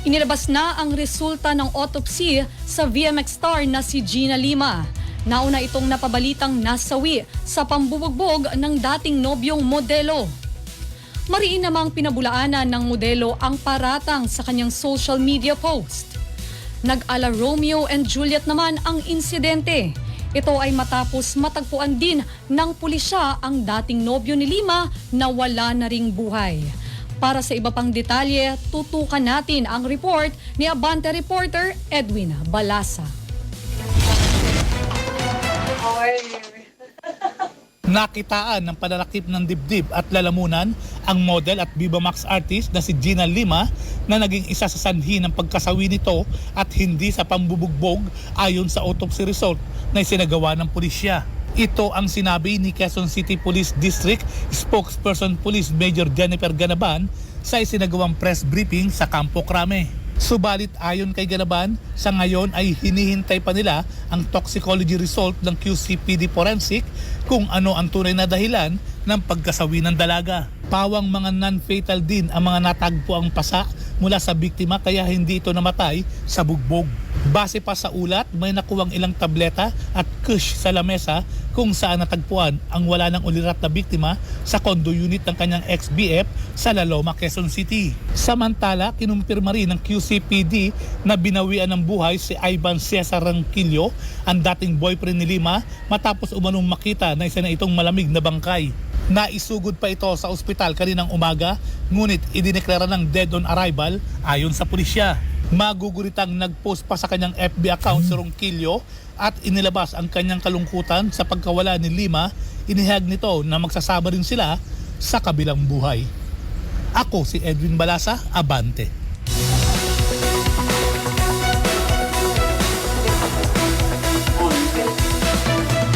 Inilabas na ang resulta ng autopsy sa VMX star na si Gina Lima. Nauna itong napabalitang nasawi sa pambubugbog ng dating nobyong modelo. Mariin namang pinabulaanan ng modelo ang paratang sa kanyang social media post. Nag-ala Romeo and Juliet naman ang insidente. Ito ay matapos matagpuan din ng pulisya ang dating nobyo ni Lima na wala na ring buhay. Para sa iba pang detalye, tutukan natin ang report ni Abante reporter Edwin Balasa. Nakitaan ng panalakip ng dibdib at lalamunan ang model at Viva Max artist na si Gina Lima na naging isa sa sanhi ng pagkasawi nito at hindi sa pambubugbog ayon sa autopsy result na isinagawa ng pulisya. Ito ang sinabi ni Quezon City Police District Spokesperson Police Major Jennifer Ganaban sa isinagawang press briefing sa Campo Crame. Subalit ayon kay Ganaban, sa ngayon ay hinihintay pa nila ang toxicology result ng QCPD Forensic kung ano ang tunay na dahilan ng pagkasawi ng dalaga. Pawang mga non-fatal din ang mga natagpo ang pasa mula sa biktima kaya hindi ito namatay sa bugbog. Base pa sa ulat, may nakuwang ilang tableta at kush sa lamesa kung saan natagpuan ang wala ng ulirat na biktima sa condo unit ng kanyang ex-BF sa Laloma, Quezon City. Samantala, kinumpirma rin ng QCPD na binawian ng buhay si Ivan Cesar Ranquillo, ang dating boyfriend ni Lima, matapos umanong makita na isa na itong malamig na bangkay. Naisugod pa ito sa ospital kaninang umaga, ngunit idineklara ng dead on arrival ayon sa pulisya. Maguguritang nag-post pa sa kanyang FB account si Ronquillo at inilabas ang kanyang kalungkutan sa pagkawala ni Lima. Inihag nito na magsasama rin sila sa kabilang buhay. Ako si Edwin Balasa, Abante.